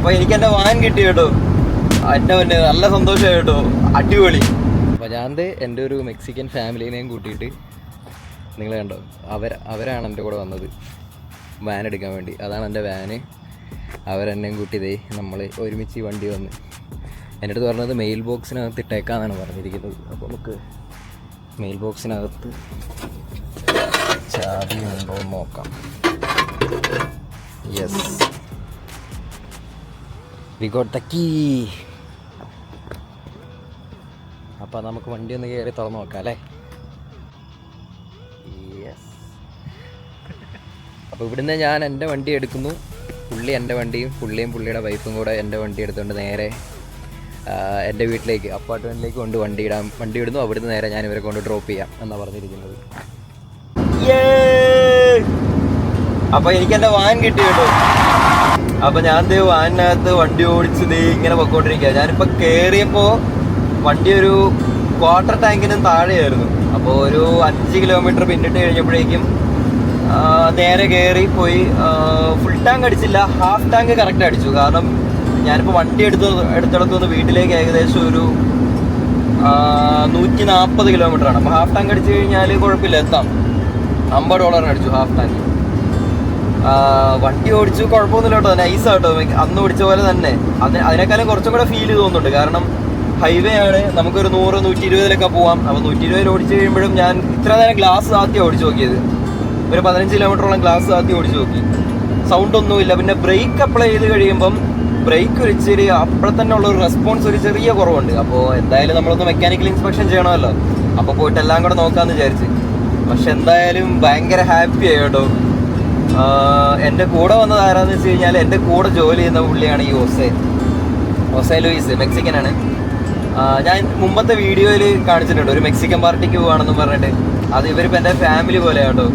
അപ്പൊ എനിക്ക് എന്റെ വാൻ കിട്ടി കേട്ടോ. എന്റെ പിന്നെ നല്ല സന്തോഷമായി കേട്ടോ. അടിപൊളി. അപ്പൊ ഞാൻ എന്റെ ഒരു മെക്സിക്കൻ ഫാമിലിനെയും കൂട്ടിയിട്ട് നിങ്ങൾ കണ്ടോ? അവർ അവരാണ് എന്റെ കൂടെ വന്നത്. വാൻ എടുക്കാൻ വേണ്ടി. അതാണ് എന്റെ വാന് അവരെന്നെയും കൂട്ടി ഇതേ നമ്മൾ ഒരുമിച്ച് വണ്ടി വന്ന്. എന്റെ അടുത്ത് പറഞ്ഞത് മെയിൽ ബോക്സിനകത്ത് ഇട്ടേക്കാന്നാണ് പറഞ്ഞിരിക്കുന്നത്. അപ്പോൾ നമുക്ക് മെയിൽ ബോക്സിനകത്ത് ചാവി ഉണ്ടോ എന്ന് നോക്കാം. Yes we got the key അപ്പോൾ നമുക്ക് വണ്ടി ഒന്ന് കയറി തുറന്ന് നോക്കാം അല്ലേ? യെസ് അപ്പോൾ ഇവിടുന്ന് ഞാൻ എന്റെ വണ്ടി എടുക്കുന്നു. പുള്ളി എന്റെ വണ്ടിയും പുള്ളിയും പുള്ളിയുടെ വൈഫും കൂടെ എന്റെ വണ്ടി എടുത്തുകൊണ്ട് നേരെ എന്റെ വീട്ടിലേക്ക് അപ്പാർട്ട്മെന്റിലേക്ക് കൊണ്ട് വണ്ടി ഇടാം വണ്ടി ഇടുന്നു. അവിടുന്ന് നേരെ ഞാൻ ഇവരെ കൊണ്ട് ഡ്രോപ്പ് ചെയ്യാം എന്നാണ് പറഞ്ഞിരിക്കുന്നത്. അപ്പൊ എനിക്ക് എന്റെ വാൻ കിട്ടി കേട്ടോ. അപ്പൊ ഞാൻ ദേ വാനിനകത്ത് വണ്ടി ഓടിച്ച് ദേ ഇങ്ങനെ പൊക്കോണ്ടിരിക്കുക ഞാനിപ്പോ കേറിയപ്പോ വണ്ടി ഒരു ക്വാർട്ടർ ടാങ്കിനും താഴെയായിരുന്നു. അപ്പോൾ ഒരു അഞ്ച് കിലോമീറ്റർ പിന്നിട്ട് കഴിഞ്ഞപ്പോഴേക്കും നേരെ കയറി പോയി ഫുൾ ടാങ്ക് അടിച്ചില്ല. ഹാഫ് ടാങ്ക് കറക്റ്റ് അടിച്ചു. കാരണം ഞാനിപ്പോൾ വണ്ടി എടുത്ത് എടുത്തിടത്തു നിന്ന് വീട്ടിലേക്ക് ഏകദേശം ഒരു നൂറ്റി നാൽപ്പത് കിലോമീറ്റർ ആണ്. അപ്പോൾ ഹാഫ് ടാങ്ക് അടിച്ചു കഴിഞ്ഞാൽ കുഴപ്പമില്ല എത്താം. അമ്പത് ഡോളറിന് അടിച്ചു ഹാഫ് ടാങ്ക് വണ്ടി ഓടിച്ചു കുഴപ്പമൊന്നുമില്ല കേട്ടോ. നൈസ് ആട്ടോ അന്ന് ഓടിച്ച പോലെ തന്നെ. അതിന് അതിനേക്കാളും കുറച്ചും കൂടെ ഫീൽ തോന്നുന്നുണ്ട്. കാരണം ഹൈവേ ആണ്. നമുക്കൊരു നൂറ് നൂറ്റി ഇരുപതിലൊക്കെ പോവാം. അപ്പോൾ നൂറ്റി ഇരുപതിൽ ഓടിച്ചു കഴിയുമ്പോഴും ഞാൻ ഇത്ര നേരം ഗ്ലാസ് ആദ്യം ഓടിച്ചു നോക്കിയത്. ഒരു പതിനഞ്ച് കിലോമീറ്ററോളം ഗ്ലാസ് ആദ്യം ഓടിച്ചു നോക്കി. സൗണ്ട് ഒന്നുമില്ല പിന്നെ ബ്രേക്ക് അപ്ലൈ ചെയ്ത് കഴിയുമ്പം ബ്രേക്ക് ഒരു ഇച്ചിരി അപ്പോൾ തന്നെ ഉള്ള ഒരു റെസ്പോൺസ് ഒരു ചെറിയ കുറവുണ്ട്. അപ്പോൾ എന്തായാലും നമ്മളൊന്ന് മെക്കാനിക്കൽ ഇൻസ്പെക്ഷൻ ചെയ്യണമല്ലോ. അപ്പോൾ പോയിട്ട് എല്ലാം കൂടെ നോക്കാമെന്ന് വിചാരിച്ച്. പക്ഷെ എന്തായാലും ഭയങ്കര ഹാപ്പി ആയി കേട്ടോ. എന്റെ കൂടെ വന്നത് ആരാന്ന് വെച്ച് കഴിഞ്ഞാൽ എന്റെ കൂടെ ജോലി ചെയ്യുന്ന പുള്ളിയാണ് ഈ ഓസെ. ഓസെ ലൂയിസ് മെക്സിക്കൻ ആണ് ഞാൻ മുമ്പത്തെ വീഡിയോയിൽ കാണിച്ചിട്ടുണ്ട്. ഒരു മെക്സിക്കൻ പാർട്ടിക്ക് പോവാണെന്ന് പറഞ്ഞിട്ട്. അത് ഇവരിപ്പോൾ എന്റെ ഫാമിലി പോലെ കേട്ടോ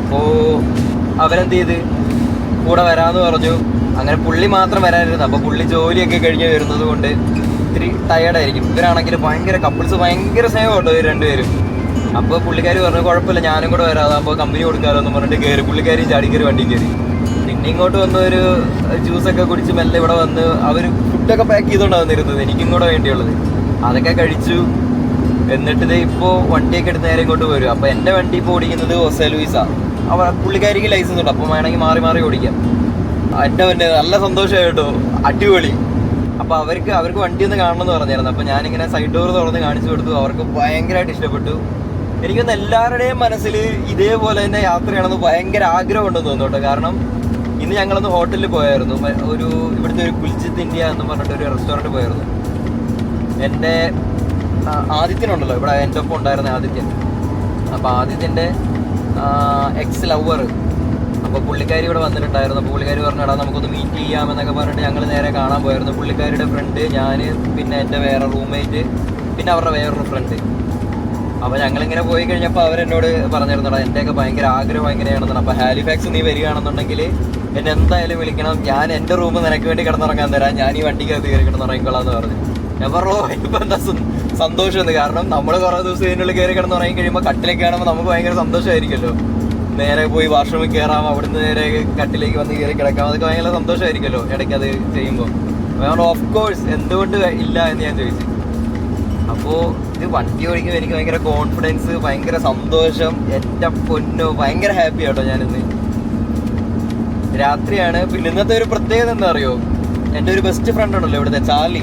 അപ്പോൾ അവരെന്ത് ചെയ്ത്? കൂടെ വരാമെന്ന് പറഞ്ഞു. അങ്ങനെ പുള്ളി മാത്രം വരാനിരുന്നു. അപ്പോൾ പുള്ളി ജോലിയൊക്കെ കഴിഞ്ഞ് വരുന്നത് കൊണ്ട് ഇത്തിരി ടയേർഡായിരിക്കും ഇവരാണെങ്കിൽ ഭയങ്കര കപ്പിൾസ് ഭയങ്കര സ്നേഹം കേട്ടോ ഇവർ രണ്ടുപേരും. അപ്പോൾ പുള്ളിക്കാരി പറഞ്ഞു കുഴപ്പമില്ല ഞാനും കൂടെ വരാം. അപ്പോൾ കമ്പനി കൊടുക്കാമല്ലോ എന്ന് പറഞ്ഞിട്ട് കയറി പുള്ളിക്കാരി ചാടി കയറി വണ്ടി കയറി പിന്നെ ഇങ്ങോട്ട് വന്ന് ഒരു ജ്യൂസൊക്കെ കുടിച്ച് മെല്ലെ ഇവിടെ വന്ന് അവർ ഫുഡൊക്കെ പാക്ക് ചെയ്തുകൊണ്ടാണ് വന്നിരുന്നത് എനിക്കും കൂടെ വേണ്ടിയുള്ളത്. അതൊക്കെ കഴിച്ചു. എന്നിട്ട് ഇത് ഇപ്പോൾ വണ്ടിയൊക്കെ എടുത്ത് നേരെ ഇങ്ങോട്ട് വരും. അപ്പോൾ എന്റെ വണ്ടി ഇപ്പോൾ ഓടിക്കുന്നത് ഒസേ ലൂയിസ. അവ പുള്ളിക്കാരിക്ക് ലൈസൻസ് ഉണ്ട്. അപ്പോൾ വേണമെങ്കിൽ മാറി മാറി ഓടിക്കാം. എന്റെ പിന്നെ നല്ല സന്തോഷമായി കേട്ടോ. അടിപൊളി. അപ്പോൾ അവർക്ക് അവർക്ക് വണ്ടി ഒന്ന് കാണണം എന്ന് പറഞ്ഞായിരുന്നു. അപ്പോൾ ഞാനിങ്ങനെ സൈഡ് ഡോർ തുറന്ന് കാണിച്ചു കൊടുത്തു. അവർക്ക് ഭയങ്കരമായിട്ട് ഇഷ്ടപ്പെട്ടു. എനിക്കൊന്ന് എല്ലാവരുടെയും മനസ്സിൽ ഇതേപോലെ തന്നെ യാത്രയാണെന്ന് ഭയങ്കര ആഗ്രഹം ഉണ്ടെന്ന് തോന്നുന്നു കേട്ടോ. കാരണം ഇന്ന് ഞങ്ങളൊന്ന് ഹോട്ടലിൽ പോയായിരുന്നു. ഒരു ഇവിടുത്തെ ഒരു കുൽജിത്ത് ഇന്ത്യ എന്ന് പറഞ്ഞിട്ട് ഒരു റെസ്റ്റോറന്റ് പോയായിരുന്നു. എന്റെ ആദിത്യനുണ്ടല്ലോ. ഇവിടെ എന്റെ ഒപ്പം ഉണ്ടായിരുന്ന ആദിത്യൻ. അപ്പോൾ ആദിത്യന്റെ എക്സ് ലവർ അപ്പോൾ പുള്ളിക്കാരി ഇവിടെ വന്നിട്ടുണ്ടായിരുന്നു. അപ്പോൾ പുള്ളിക്കാരി പറഞ്ഞു എടാ നമുക്കൊന്ന് മീറ്റ് ചെയ്യാം എന്നൊക്കെ പറഞ്ഞിട്ട് ഞങ്ങൾ നേരെ കാണാൻ പോയായിരുന്നു. പുള്ളിക്കാരിയുടെ ഫ്രണ്ട് ഞാൻ പിന്നെ എന്റെ വേറെ റൂംമേറ്റ് പിന്നെ അവരുടെ വേറൊരു ഫ്രണ്ട് അപ്പോൾ ഞങ്ങളിങ്ങനെ പോയി കഴിഞ്ഞപ്പോൾ അവരെന്നോട് പറഞ്ഞിരുന്നടാ എന്റെയൊക്കെ ഭയങ്കര ആഗ്രഹം എങ്ങനെയാണെന്നാണ് അപ്പോൾ ഹാലിഫാക്സ് നീ വരികയാണെന്നുണ്ടെങ്കിൽ എന്നെ എന്തായാലും വിളിക്കണം. ഞാൻ എന്റെ റൂം നിനക്ക് വേണ്ടി കിടന്നുറങ്ങാൻ തരാം. ഞാൻ ഈ വണ്ടിക്കകത്ത് കയറി കിടന്നുറങ്ങിക്കൊള്ളാം എന്ന് പറഞ്ഞു. ഞാൻ പറഞ്ഞു ഇപ്പം എന്താ സന്തോഷം കാരണം നമ്മൾ കുറേ ദിവസം ഇതിനുള്ളിൽ കയറി കിടന്നുറങ്ങി കഴിയുമ്പോൾ കട്ടിലേക്ക് കാണുമ്പോൾ നമുക്ക് ഭയങ്കര സന്തോഷമായിരിക്കുമല്ലോ നേരെ പോയി വാഷ്റൂമിൽ കയറാം അവിടുന്ന് നേരെ കട്ടിലേക്ക് വന്ന് കയറി കിടക്കാം. അതൊക്കെ ഭയങ്കര സന്തോഷമായിരിക്കുമല്ലോ ഇടയ്ക്ക് അത് ചെയ്യുമ്പോൾ ഓഫ് കോഴ്സ് എന്തുകൊണ്ട് ഇല്ല? എന്ന് ഞാൻ ചോദിച്ചു. അപ്പോൾ ഇത് വണ്ടി ഓടിക്കുമ്പോൾ എനിക്ക് ഭയങ്കര കോൺഫിഡൻസ് ഭയങ്കര സന്തോഷം എന്റെ പൊന്നു ഭയങ്കര ഹാപ്പി ആട്ടോ ഞാനിന്ന്. രാത്രിയാണ്. പിന്നെ ഇന്നത്തെ ഒരു പ്രത്യേകത എന്താ അറിയോ? എന്റെ ഒരു ബെസ്റ്റ് ഫ്രണ്ട് ഉണ്ടല്ലോ ഇവിടുത്തെ ചാർലി.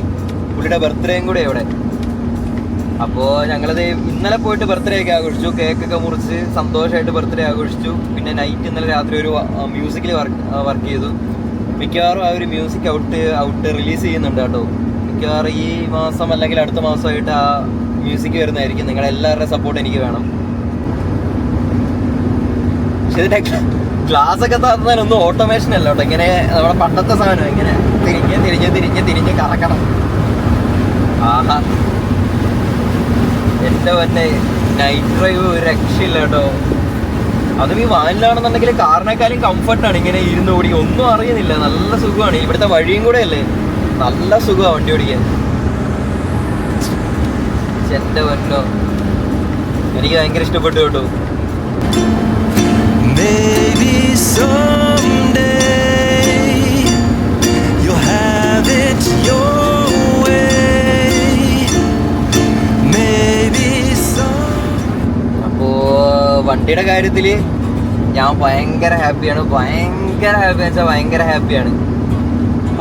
പുള്ളിയുടെ ബർത്ത്ഡേയും കൂടെ ഇവിടെ. അപ്പോൾ ഞങ്ങളത് ഇന്നലെ പോയിട്ട് ബർത്ത്ഡേ ഒക്കെ ആഘോഷിച്ചു. കേക്കൊക്കെ മുറിച്ച് സന്തോഷമായിട്ട് ബർത്ത്ഡേ ആഘോഷിച്ചു. പിന്നെ നൈറ്റ് ഇന്നലെ രാത്രി ഒരു മ്യൂസിക്കിൽ വർക്ക് വർക്ക് ചെയ്തു. മിക്കവാറും ആ ഒരു മ്യൂസിക് ഔട്ട് ഔട്ട് റിലീസ് ചെയ്യുന്നുണ്ട് കേട്ടോ. മിക്കവാറും ഈ മാസം അല്ലെങ്കിൽ അടുത്ത മാസമായിട്ട് ആ മ്യൂസിക് വരുന്നതായിരിക്കും. നിങ്ങളെല്ലാവരുടെ സപ്പോർട്ട് എനിക്ക് വേണം. പക്ഷെ ഇതിന്റെ ഗ്ലാസ് ഒക്കെ തന്നതിനൊന്നും ഓട്ടോമേഷൻ അല്ല കേട്ടോ. ഇങ്ങനെ നമ്മുടെ പണ്ടത്തെ സാധനം ഇങ്ങനെ തിരിഞ്ഞ് തിരിഞ്ഞ് തിരിഞ്ഞ് തിരിഞ്ഞ് കറക്കണം. ആഹാ. എന്റെ വന്നെ നൈറ്റ് ഡ്രൈവ് ഒരു രക്ഷയില്ല കേട്ടോ. അതും ഈ വാനിലാണെന്നുണ്ടെങ്കിൽ കാറിനേക്കാളും കംഫർട്ടാണ് ഇങ്ങനെ ഇരുന്ന് ഓടി. ഒന്നും അറിയുന്നില്ല. നല്ല സുഖമാണ്. ഇവിടുത്തെ വഴിയും കൂടെ അല്ലേ? നല്ല സുഖമാണ് വണ്ടി ഓടിക്കാൻ. എന്റെ പറ്റോ എനിക്ക് ഭയങ്കര ഇഷ്ടപ്പെട്ടു കേട്ടോ. അപ്പോ വണ്ടിയുടെ കാര്യത്തിൽ ഞാൻ ഭയങ്കര ഹാപ്പിയാണ് ഭയങ്കര ഹാപ്പി വെച്ചാൽ ഭയങ്കര ഹാപ്പിയാണ്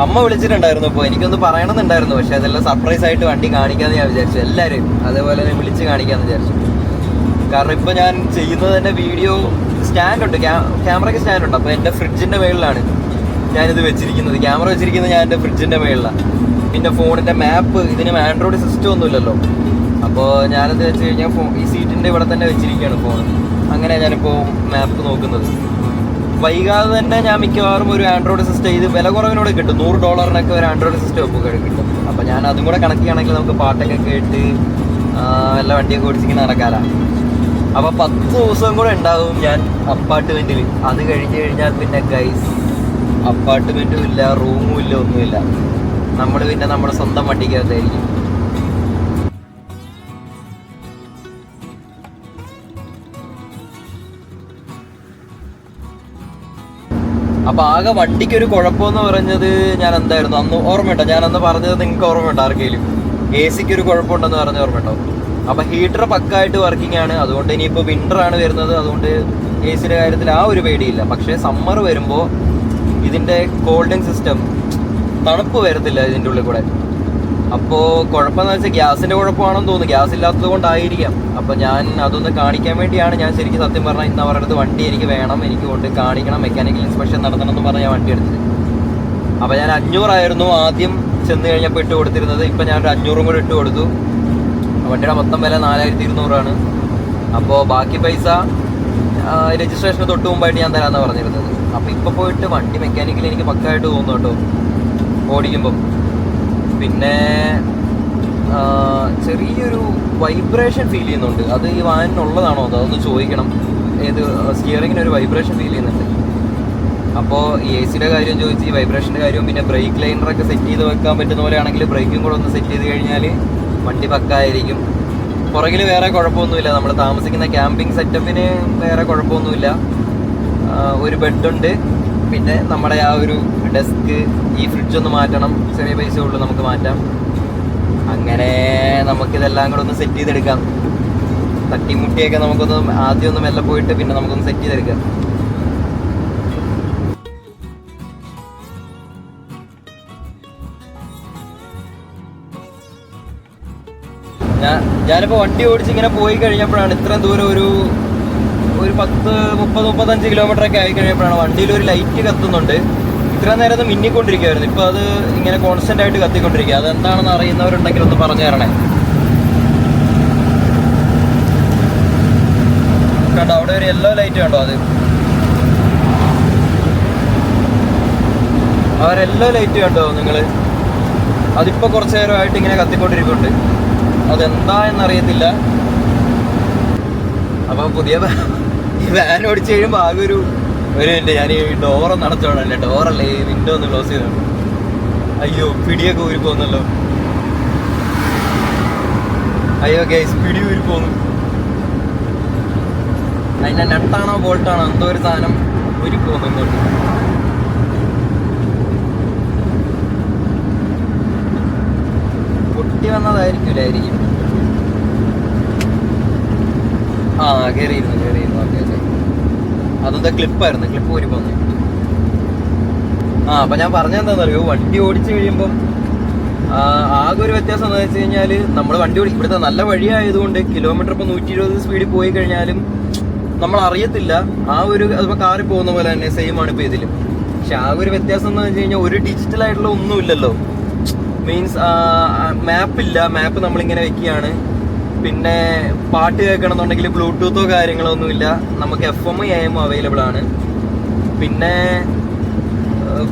അമ്മ വിളിച്ചിട്ടുണ്ടായിരുന്നു ഇപ്പോൾ എനിക്കൊന്ന് പറയണമെന്നുണ്ടായിരുന്നു. പക്ഷെ അതെല്ലാം സർപ്രൈസ് ആയിട്ട് വണ്ടി കാണിക്കാന്ന് ഞാൻ വിചാരിച്ചു. എല്ലാവരും അതേപോലെ തന്നെ വിളിച്ച് കാണിക്കാന്ന് വിചാരിച്ചു. കാരണം ഇപ്പോൾ ഞാൻ ചെയ്യുന്നത് തന്നെ വീഡിയോ സ്റ്റാൻഡ് ഉണ്ട്. ക്യാമറയ്ക്ക് സ്റ്റാൻഡുണ്ട് അപ്പോൾ എന്റെ ഫ്രിഡ്ജിന്റെ മേളിലാണ് ഞാനിത് വെച്ചിരിക്കുന്നത്. ക്യാമറ വെച്ചിരിക്കുന്നത് ഞാൻ എന്റെ ഫ്രിഡ്ജിന്റെ മേളിലാണ് പിന്നെ ഫോണിന്റെ മാപ്പ് ഇതിന് ആൻഡ്രോയിഡ് സിസ്റ്റം ഒന്നുമില്ലല്ലോ. അപ്പോൾ ഞാനത് വെച്ച് കഴിഞ്ഞാൽ ഈ സീറ്റിന്റെ ഇവിടെ തന്നെ വെച്ചിരിക്കുകയാണ് ഫോൺ അങ്ങനെ ഞാനിപ്പോൾ മാപ്പ് നോക്കുന്നത്. വൈകാതെ തന്നെ ഞാൻ മിക്കവാറും ഒരു ആൻഡ്രോയിഡ് സിസ്റ്റം ഇത് വില കുറവിനോട് കിട്ടും. നൂറ് ഡോളറിനൊക്കെ ഒരു ആൻഡ്രോയിഡ് സിസ്റ്റം ഒപ്പ് കിട്ടും. അപ്പം ഞാൻ അതും കൂടെ കണക്ട് നമുക്ക് പാട്ടൊക്കെ കേട്ട് എല്ലാ വണ്ടിയൊക്കെ ഓടിച്ചിങ്ങനെ നടക്കാലാ. അപ്പോൾ പത്ത് ദിവസം കൂടെ ഉണ്ടാകും ഞാൻ അപ്പാർട്ട്മെന്റിൽ അത് കഴിഞ്ഞ് കഴിഞ്ഞാൽ പിന്നെ ഗൈസ് അപ്പാർട്ട്മെന്റും ഇല്ല റൂമും ഇല്ല ഒന്നുമില്ല. നമ്മൾ പിന്നെ നമ്മുടെ സ്വന്തം വണ്ടിക്കകത്തായിരിക്കും. അപ്പൊ ആകെ വണ്ടിക്ക് ഒരു കുഴപ്പമെന്ന് പറഞ്ഞത് ഞാൻ എന്തായിരുന്നു അന്ന് ഓർമ്മയുണ്ടോ? ഞാൻ അന്ന് പറഞ്ഞത് നിങ്ങൾക്ക് ഓർമ്മയുണ്ടോ ആർക്കെങ്കിലും എ സിക്ക് ഒരു കുഴപ്പമുണ്ടെന്ന് പറഞ്ഞ ഓർമ്മയുണ്ടോ? അപ്പൊ ഹീറ്റർ പക്കായിട്ട് വർക്കിംഗ് ആണ് അതുകൊണ്ട് ഇനിയിപ്പോ വിന്റർ ആണ് വരുന്നത്. അതുകൊണ്ട് എ സിയുടെ കാര്യത്തിൽ ആ ഒരു പേടിയില്ല. പക്ഷേ സമ്മർ വരുമ്പോൾ ഇതിന്റെ കോൾഡിങ് സിസ്റ്റം തണുപ്പ് വരത്തില്ല ഇതിന്റെ ഉള്ളിൽ കൂടെ. അപ്പോൾ കുഴപ്പമെന്ന് വെച്ചാൽ ഗ്യാസിന്റെ കുഴപ്പമാണെന്ന് തോന്നുന്നു. ഗ്യാസ് ഇല്ലാത്തത് കൊണ്ടായിരിക്കാം. അപ്പോൾ ഞാൻ അതൊന്ന് കാണിക്കാൻ വേണ്ടിയാണ് ഞാൻ ശരിക്കും സത്യം പറഞ്ഞാൽ ഇന്ന് അവരുടെ അടുത്ത് വണ്ടി എനിക്ക് വേണം എനിക്ക് കൊണ്ട് കാണിക്കണം മെക്കാനിക്കൽ ഇൻസ്പെക്ഷൻ നടത്തണം എന്ന് പറഞ്ഞ് ഞാൻ വണ്ടി എടുത്തത്. അപ്പോൾ ഞാൻ അഞ്ഞൂറായിരുന്നു ആദ്യം ചെന്ന് കഴിഞ്ഞപ്പോൾ ഇട്ട് കൊടുത്തിരുന്നത്. ഇപ്പം ഞാൻ ഒരു അഞ്ഞൂറും കൂടെ ഇട്ട് കൊടുത്തു. വണ്ടിയുടെ മൊത്തം വില നാലായിരത്തി ഇരുന്നൂറാണ് അപ്പോൾ ബാക്കി പൈസ രജിസ്ട്രേഷന് തൊട്ട് മുമ്പായിട്ട് ഞാൻ തരാമെന്നാണ് പറഞ്ഞിരുന്നത്. അപ്പോൾ ഇപ്പോൾ പോയിട്ട് വണ്ടി മെക്കാനിക്കൽ എനിക്ക് പക്കായിട്ട് തോന്നുന്നു കേട്ടോ ഓടിക്കുമ്പം. പിന്നെ ചെറിയൊരു വൈബ്രേഷൻ ഫീൽ ചെയ്യുന്നുണ്ട്. അത് ഈ വാനിനുള്ളതാണോ അതോ ചോദിക്കണം. ഏത് സ്റ്റിയറിങ്ങിന് ഒരു വൈബ്രേഷൻ ഫീൽ ചെയ്യുന്നുണ്ട്. അപ്പോൾ എ സിയുടെ കാര്യം ചോദിച്ച് ഈ വൈബ്രേഷന്റെ കാര്യവും പിന്നെ ബ്രേക്ക് ലൈനറൊക്കെ സെറ്റ് ചെയ്ത് വെക്കാൻ പറ്റുന്ന പോലെ ആണെങ്കിൽ ബ്രേക്കും കൂടെ ഒന്ന് സെറ്റ് ചെയ്ത് കഴിഞ്ഞാൽ വണ്ടി പക്കായിരിക്കും. പുറകിൽ വേറെ കുഴപ്പമൊന്നുമില്ല. നമ്മൾ താമസിക്കുന്ന ക്യാമ്പിംഗ് സെറ്റപ്പിന് വേറെ കുഴപ്പമൊന്നുമില്ല. ഒരു ബെഡുണ്ട്. പിന്നെ നമ്മുടെ ആ ഒരു ഡെസ്ക് ഈ ഫ്രിഡ്ജ് ഒന്ന് മാറ്റണം. ചെറിയ പൈസ ഉള്ളു നമുക്ക് മാറ്റാം. അങ്ങനെ നമുക്കിതെല്ലാം കൂടെ ഒന്ന് സെറ്റ് ചെയ്തെടുക്കാം. തട്ടിമുട്ടിയൊക്കെ നമുക്കൊന്ന് ആദ്യം ഒന്ന് മെല്ലെ പോയിട്ട് പിന്നെ നമുക്കൊന്ന് സെറ്റ് ചെയ്തെടുക്കാം. ഞാൻ ഞാനിപ്പോൾ വണ്ടി ഓടിച്ച് ഇങ്ങനെ പോയി കഴിഞ്ഞപ്പോഴാണ് ഇത്രയും ദൂരം ഒരു ഒരു പത്ത് മുപ്പത് മുപ്പത്തഞ്ച് കിലോമീറ്റർ ഒക്കെ ആയി കഴിഞ്ഞപ്പോഴാണ് വണ്ടിയിൽ ഒരു ലൈറ്റ് കത്തുന്നുണ്ട്. ഇത്ര നേരം അത് മിന്നിക്കൊണ്ടിരിക്കുകയായിരുന്നു. ഇപ്പോൾ അത് ഇങ്ങനെ കോൺസ്റ്റന്റ് ആയിട്ട് കത്തിക്കൊണ്ടിരിക്കുക. അതെന്താണെന്ന് അറിയുന്നവരുണ്ടെങ്കിൽ ഒന്ന് പറഞ്ഞു തരണേ. കണ്ടോ അവിടെ ഒരു യെല്ലോ ലൈറ്റ് കണ്ടോ അത്? ഒരു ലൈറ്റ് കണ്ടോ നിങ്ങൾ അതിപ്പോ കുറച്ചു നേരമായിട്ട് ഇങ്ങനെ കത്തിക്കൊണ്ടിരിക്കുന്നുണ്ട് അതെന്താ എന്നറിയത്തില്ല. അപ്പൊ പുതിയ വാൻ ഓടിച്ചു കഴിയുമ്പോൾ ആകെ ഒരു ഒരു എന്റെ ഞാൻ ഈ ഡോറൊന്ന് അടച്ചോണല്ലേ ഡോറല്ലേ ഈ വിൻഡോ ഒന്ന് ക്ലോസ് ചെയ്തു? അയ്യോ പിടിയൊക്കെ ഊരി പോകുന്നല്ലോ അയ്യോ ഗൈസ് പിടി ഊരി പോന്നു. അതിന്റെ നട്ടാണോ ബോൾട്ടാണോ? എന്തോ ഒരു സാധനം ഊരി പോകുന്നു പൊട്ടി വന്നതായിരിക്കില്ലായിരിക്കും ആ കയറിയിരുന്നു കയറിയിരുന്നു അതെന്താ ക്ലിപ്പായിരുന്നു ക്ലിപ്പ് ഊരി ആ അപ്പൊ ഞാൻ പറഞ്ഞ പറഞ്ഞെന്താണെന്നറിയോ വണ്ടി ഓടിച്ചു കഴിയുമ്പം ആകെ ഒരു വ്യത്യാസം എന്താ വെച്ച് കഴിഞ്ഞാൽ നമ്മൾ വണ്ടി ഓടി ഇവിടുത്തെ നല്ല വഴിയായതുകൊണ്ട് കിലോമീറ്റർ ഇപ്പൊ നൂറ്റി ഇരുപത് സ്പീഡിൽ പോയി കഴിഞ്ഞാലും നമ്മൾ അറിയത്തില്ല. ആ ഒരു അതിപ്പോ കാറിൽ പോകുന്ന പോലെ തന്നെ സെയിം ആണ് ഇപ്പൊ ഇതിലും. പക്ഷെ ആ ഒരു വ്യത്യാസം എന്ന് വെച്ച് കഴിഞ്ഞാൽ ഒരു ഡിജിറ്റൽ ആയിട്ടുള്ള ഒന്നുമില്ലല്ലോ. മീൻസ് മാപ്പ് ഇല്ല. മാപ്പ് നമ്മളിങ്ങനെ വെക്കുകയാണ്. പിന്നെ പാട്ട് കേൾക്കണമെന്നുണ്ടെങ്കിൽ ബ്ലൂടൂത്തോ കാര്യങ്ങളോ ഒന്നുമില്ല. നമുക്ക് F M A M available ആണ്. പിന്നെ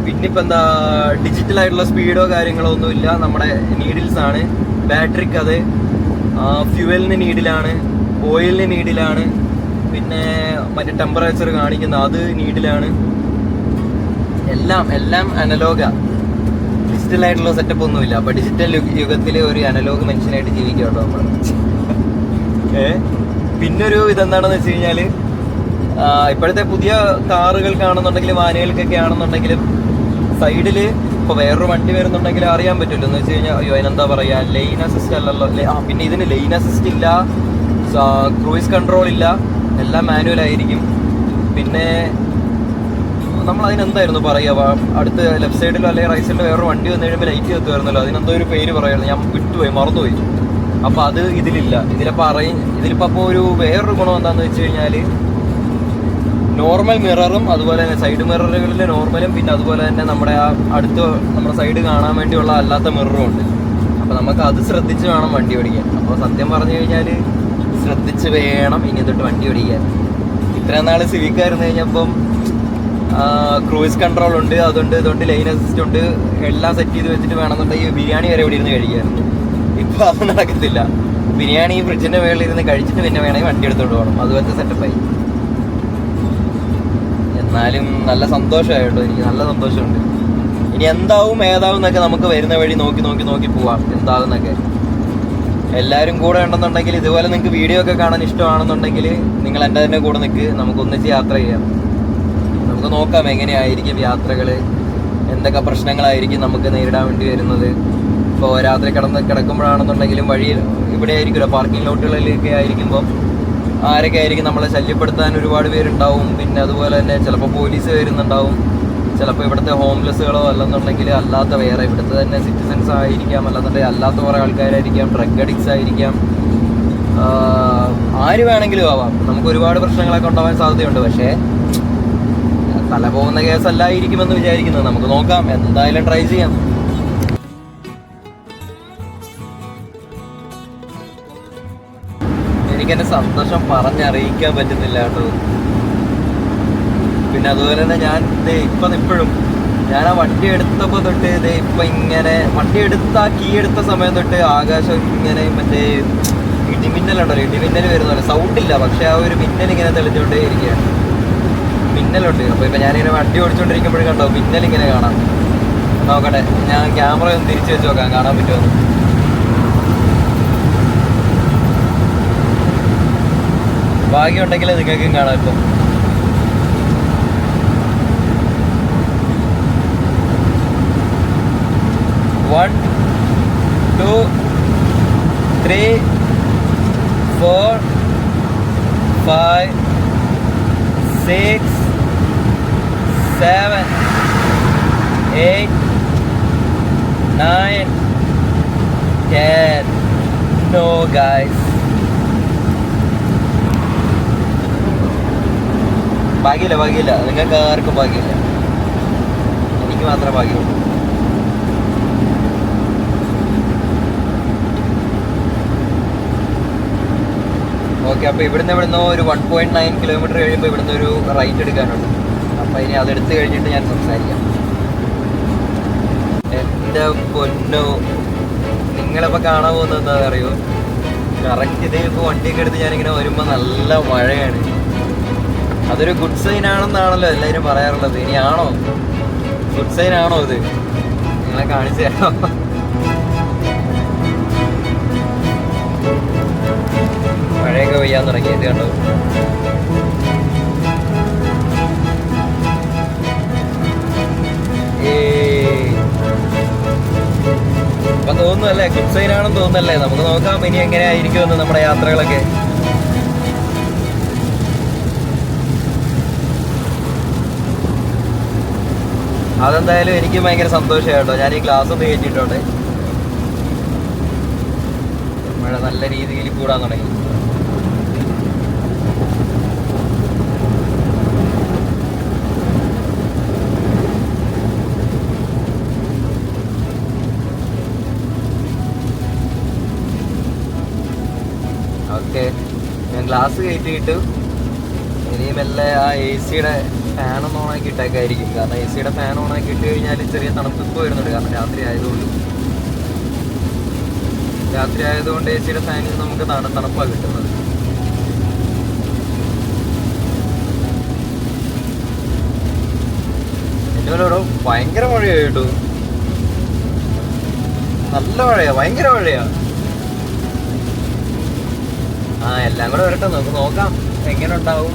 പിന്നെ ഇപ്പം എന്താ ഡിജിറ്റൽ ആയിട്ടുള്ള സ്പീഡോ കാര്യങ്ങളോ ഒന്നുമില്ല. നമ്മുടെ നീഡിൽസ് ആണ്. ബാറ്ററിക്ക് അത്. ഫ്യൂവലിന് നീഡിലാണ് ഓയിലിന് നീഡിലാണ് പിന്നെ മറ്റേ ടെമ്പറേച്ചർ കാണിക്കുന്ന അത് നീഡിലാണ് എല്ലാം എല്ലാം അനലോഗ ഡിജിറ്റൽ ആയിട്ടുള്ള സെറ്റപ്പ് ഒന്നുമില്ല. അപ്പൊ ഡിജിറ്റൽ യുഗത്തിൽ ഒരു അനലോഗ് മനുഷ്യനായിട്ട് ജീവിക്കാട്ടോ നമ്മൾ പിന്നൊരു ഇതെന്താണെന്ന് വെച്ച് കഴിഞ്ഞാൽ ഇപ്പോഴത്തെ പുതിയ കാറുകൾക്കാണെന്നുണ്ടെങ്കിലും വാനുകൾക്കൊക്കെ ആണെന്നുണ്ടെങ്കിലും സൈഡിൽ ഇപ്പൊ വേറൊരു വണ്ടി വരുന്നുണ്ടെങ്കിൽ അറിയാൻ പറ്റുമല്ലോ എന്ന് വെച്ച് കഴിഞ്ഞാൽ അയ്യോ അതിനെന്താ പറയാ? ലൈൻ അസിസ്റ്റ് അല്ലല്ലോ. ആ പിന്നെ ഇതിന് ലൈൻ അസിസ്റ്റ് ഇല്ല ക്രൂയിസ് കൺട്രോൾ ഇല്ല എല്ലാം മാനുവൽ ആയിരിക്കും. പിന്നെ നമ്മൾ അതിനെന്തായിരുന്നു പറയുക അടുത്ത് ലെഫ്റ്റ് സൈഡിലോ അല്ലെങ്കിൽ റൈറ്റ് സൈഡിലോ വേറൊരു വണ്ടി വന്നു കഴിയുമ്പോൾ ലൈറ്റ് കത്തുമായിരുന്നല്ലോ അതിനെന്തോ ഒരു പേര് പറയുന്നത് ഞാൻ വിട്ടുപോയി മറന്നുപോയി. അപ്പൊ അത് ഇതിലില്ല. ഇതിലിപ്പോ പറയും ഇതിലിപ്പോ അപ്പോൾ ഒരു വേറൊരു ഗുണം എന്താന്ന് വെച്ച് കഴിഞ്ഞാൽ നോർമൽ മിററും അതുപോലെ തന്നെ സൈഡ് മിററുകളിലെ നോർമലും പിന്നെ അതുപോലെ തന്നെ നമ്മുടെ ആ അടുത്ത് നമ്മുടെ സൈഡ് കാണാൻ വേണ്ടിയുള്ള അല്ലാത്ത മിററും ഉണ്ട്. അപ്പൊ നമുക്ക് അത് ശ്രദ്ധിച്ച് വേണം വണ്ടി ഓടിക്കാൻ. അപ്പോൾ സത്യം പറഞ്ഞു കഴിഞ്ഞാൽ ശ്രദ്ധിച്ച് വേണം ഇനി തൊട്ട് വണ്ടി ഓടിക്കാൻ. ഇത്രയും നാൾ സിവിക്കായിരുന്നു കഴിഞ്ഞപ്പം ക്രൂയിസ് കൺട്രോൾ ഉണ്ട് അതുകൊണ്ട് ഇതുകൊണ്ട് ലൈൻ അസിസ്റ്റ് ഉണ്ട് എല്ലാം സെറ്റ് ചെയ്ത് വെച്ചിട്ട് വേണമെന്നുണ്ടെങ്കിൽ ബിരിയാണി വരെ ഇവിടെ ഇരുന്ന് കഴിക്കാറുണ്ട് ഇപ്പൊ അത് നടക്കത്തില്ല ബിരിയാണി ഫ്രിഡ്ജിന്റെ മേളിൽ ഇരുന്ന് കഴിച്ചിട്ട് പിന്നെ വേണമെങ്കിൽ വണ്ടി എടുത്തോണ്ട് പോകണം അതുപോലത്തെ സെറ്റപ്പായി എന്നാലും നല്ല സന്തോഷമായി കേട്ടോ എനിക്ക്. നല്ല സന്തോഷമുണ്ട്. ഇനി എന്താവും ഏതാവും എന്നൊക്കെ നമുക്ക് വരുന്ന വഴി നോക്കി നോക്കി നോക്കി പോവാം. എന്താകുന്നൊക്കെ എല്ലാവരും കൂടെ ഉണ്ടെന്നുണ്ടെങ്കിൽ ഇതുപോലെ നിങ്ങൾക്ക് വീഡിയോ ഒക്കെ കാണാൻ ഇഷ്ടമാണെന്നുണ്ടെങ്കിൽ നിങ്ങൾ എന്റെ തന്നെ കൂടെ നിൽക്ക്. നമുക്ക് ഒന്നിച്ച് യാത്ര ചെയ്യാം. നമുക്ക് നോക്കാം എങ്ങനെയായിരിക്കും യാത്രകൾ എന്തൊക്കെ പ്രശ്നങ്ങളായിരിക്കും നമുക്ക് നേരിടാൻ വേണ്ടി വരുന്നത്. ഇപ്പോൾ രാത്രി കിടന്ന് കിടക്കുമ്പോഴാണെന്നുണ്ടെങ്കിലും വഴിയിൽ ഇവിടെ ആയിരിക്കുമല്ലോ പാർക്കിംഗ് ലോട്ടുകളിലൊക്കെ ആയിരിക്കുമ്പോൾ ആരൊക്കെ ആയിരിക്കും നമ്മളെ ശല്യപ്പെടുത്താൻ ഒരുപാട് പേരുണ്ടാവും. പിന്നെ അതുപോലെ തന്നെ ചിലപ്പോൾ പോലീസ് വരുന്നുണ്ടാവും. ചിലപ്പോൾ ഇവിടുത്തെ ഹോംലെസ്സുകളോ അല്ലെന്നുണ്ടെങ്കിൽ അല്ലാത്ത വേറെ ഇവിടുത്തെ തന്നെ സിറ്റിസൺസ് ആയിരിക്കാം. അല്ലാന്നുണ്ടെങ്കിൽ അല്ലാത്ത കുറേ ആൾക്കാരായിരിക്കാം ഡ്രഗ് അഡിക്ട്സ് ആയിരിക്കാം. ആര് വേണമെങ്കിലും ആവാം. നമുക്ക് ഒരുപാട് പ്രശ്നങ്ങളൊക്കെ ഉണ്ടാവാൻ സാധ്യതയുണ്ട്. പക്ഷേ തല പോകുന്ന കേസല്ലായിരിക്കുമെന്ന് വിചാരിക്കുന്നത്. നമുക്ക് നോക്കാം. എന്തായാലും ട്രൈ ചെയ്യാം. എനിക്കെന്റെ സന്തോഷം പറഞ്ഞറിയിക്കാൻ പറ്റുന്നില്ല കേട്ടോ. പിന്നെ അതുപോലെ തന്നെ ഞാൻ ഇപ്പം ഇപ്പോഴും ഞാൻ ആ വണ്ടി എടുത്തപ്പോൾ തൊട്ട് ദേ ഇപ്പം ഇങ്ങനെ വണ്ടി എടുത്ത കീ എടുത്ത സമയം തൊട്ട് ആകാശം ഇങ്ങനെ മറ്റേ ഇടിമിന്നലുണ്ടല്ലോ. ഇടിമിന്നൽ വരുന്നല്ലോ സൗണ്ട് ഇല്ല. പക്ഷെ ആ ഒരു മിന്നൽ ഇങ്ങനെ തെളിഞ്ഞുകൊണ്ടേ ഇരിക്കുകയാണ്. മിന്നലുണ്ട്. അപ്പോൾ ഇപ്പം ഞാനിങ്ങനെ വണ്ടി ഓടിച്ചുകൊണ്ടിരിക്കുമ്പോഴും കണ്ടോ മിന്നൽ ഇങ്ങനെ കാണാം. നോക്കട്ടെ. ഞാൻ ക്യാമറ ഒന്ന് തിരിച്ചു വെച്ച് നോക്കാം. കാണാൻ പറ്റുമോ? ഭാഗ്യമുണ്ടെങ്കിൽ നിങ്ങൾക്കും കാണാം ഇപ്പം one two three four five six seven eight nine ten no guys ഭാഗ്യമില്ല ഭാഗ്യമില്ല. നിങ്ങൾക്ക് ആർക്കും ഭാഗ്യമില്ല. എനിക്ക് മാത്രമേ ഭാഗ്യമുള്ളൂ. ഓക്കെ അപ്പോൾ ഇവിടുന്ന് ഇവിടുന്ന് ഒരു വൺ പോയിന്റ് നയൻ കിലോമീറ്റർ കഴിയുമ്പോൾ ഇവിടുന്ന് ഒരു റൈറ്റ് എടുക്കാനുണ്ട്. അപ്പോൾ ഇനി അതെടുത്ത് കഴിഞ്ഞിട്ട് ഞാൻ സംസാരിക്കാം. എന്റെ പൊന്നോ നിങ്ങളിപ്പോൾ കാണാൻ പോകുന്നത് എന്താ അറിയോ കറക്റ്റ് ഇപ്പോൾ വണ്ടിയൊക്കെ എടുത്ത് ഞാനിങ്ങനെ വരുമ്പോൾ നല്ല മഴയാണ്. അതൊരു ഗുഡ് സൈൻ ആണെന്നാണല്ലോ എല്ലാവരും പറയാറുള്ളത്. ഇനി ആണോ ഗുഡ് സൈൻ ആണോ ഇത്? നിങ്ങളെ കാണിച്ചു തരാം മഴയൊക്കെ പെയ്യാൻ തുടങ്ങി ഇത് കണ്ടോ അപ്പൊ തോന്നുന്നല്ലേ ഗുഡ് സൈൻ ആണെന്ന് തോന്നുന്നല്ലേ നമുക്ക് നോക്കാം ഇനി എങ്ങനെയായിരിക്കുമെന്ന് നമ്മുടെ യാത്രകളൊക്കെ. അതെന്തായാലും എനിക്ക് ഭയങ്കര സന്തോഷമായി കേട്ടോ ഞാൻ ഈ ക്ലാസ് ഒന്ന് കയറ്റിയിട്ടുണ്ട്. മഴ നല്ല രീതിയിൽ കൂടാൻ തുടങ്ങി. ഓക്കെ ഞാൻ ഗ്ലാസ് കയറ്റിയിട്ട്. ഇനി മെല്ലെ ആ എ സിയുടെ ഫാൻ ഒന്ന് ഓണാക്കി ഇട്ടേക്കായിരിക്കും. കാരണം എ സിയുടെ ഫാൻ ഓണാക്കി ഇട്ട് കഴിഞ്ഞാൽ ചെറിയ തണുപ്പിപ്പ് വരുന്നുണ്ട്. കാരണം രാത്രി ആയതുകൊണ്ട്. രാത്രി ആയതുകൊണ്ട് എ സിയുടെ ഫാനിൽ നമുക്ക് തണു തണുപ്പാണ് കിട്ടുന്നത്. എന്നോടോ ഭയങ്കര മഴയാ കേട്ടോ. നല്ല മഴയാ ഭയങ്കര മഴയാ. ആ എല്ലാം കൂടെ വരട്ടെ. നമുക്ക് നോക്കാം. എങ്ങനെ ഉണ്ടാവും.